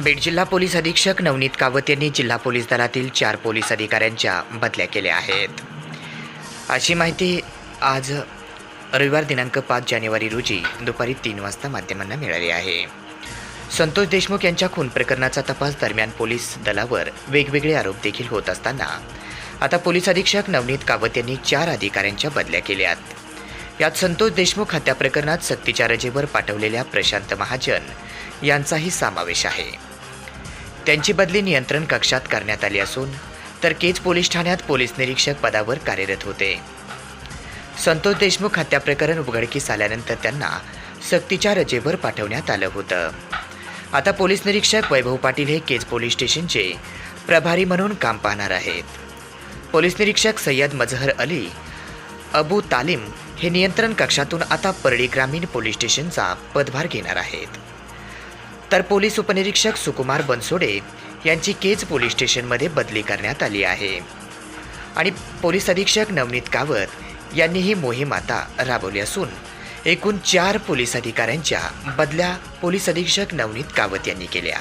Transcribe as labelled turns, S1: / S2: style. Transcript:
S1: बीड जिल्हा पोलीस अधीक्षक नवनीत कावत यांनी जिल्हा पोलीस दलातील चार पोलीस अधिकाऱ्यांच्या बदल्या केल्या आहेत. अशी माहिती आज रविवार दिनांक पाच जानेवारी रोजी दुपारी तीन वाजता माध्यमांना मिळाली आहे. संतोष देशमुख यांच्या खून प्रकरणाचा तपास दरम्यान पोलीस दलावर वेगवेगळे आरोप देखील होत असताना आता पोलीस अधीक्षक नवनीत कावत यांनी चार अधिकाऱ्यांच्या बदल्या केल्यात. यात संतोष देशमुख हत्या प्रकरणात सक्तीच्या रजेवर पाठवलेल्या प्रशांत महाजन यांचाही समावेश आहे. त्यांची बदली नियंत्रण कक्षात करण्यात आली असून तर केज पोलीस ठाण्यात पोलीस निरीक्षक पदावर कार्यरत होते. संतोष देशमुख हत्या प्रकरण उघडकीस आल्यानंतर त्यांना सक्तीच्या रजेवर पाठवण्यात आलं होतं. आता पोलीस निरीक्षक वैभव पाटील हे केज पोलीस स्टेशनचे प्रभारी म्हणून काम पाहणार आहेत. पोलीस निरीक्षक सय्यद मजहर अली अबू तालीम हे नियंत्रण कक्षातून आता परळी ग्रामीण पोलीस स्टेशनचा पदभार घेणार आहेत. तर पोलीस उपनिरीक्षक सुकुमार बनसोडे यांची केज पोलीस स्टेशनमध्ये बदली करण्यात आली आहे. आणि पोलीस अधीक्षक नवनीत कावत यांनी ही मोहीम आता राबवली असून एकूण चार पोलीस अधिकाऱ्यांच्या बदल्या पोलीस अधीक्षक नवनीत कावत यांनी केल्या.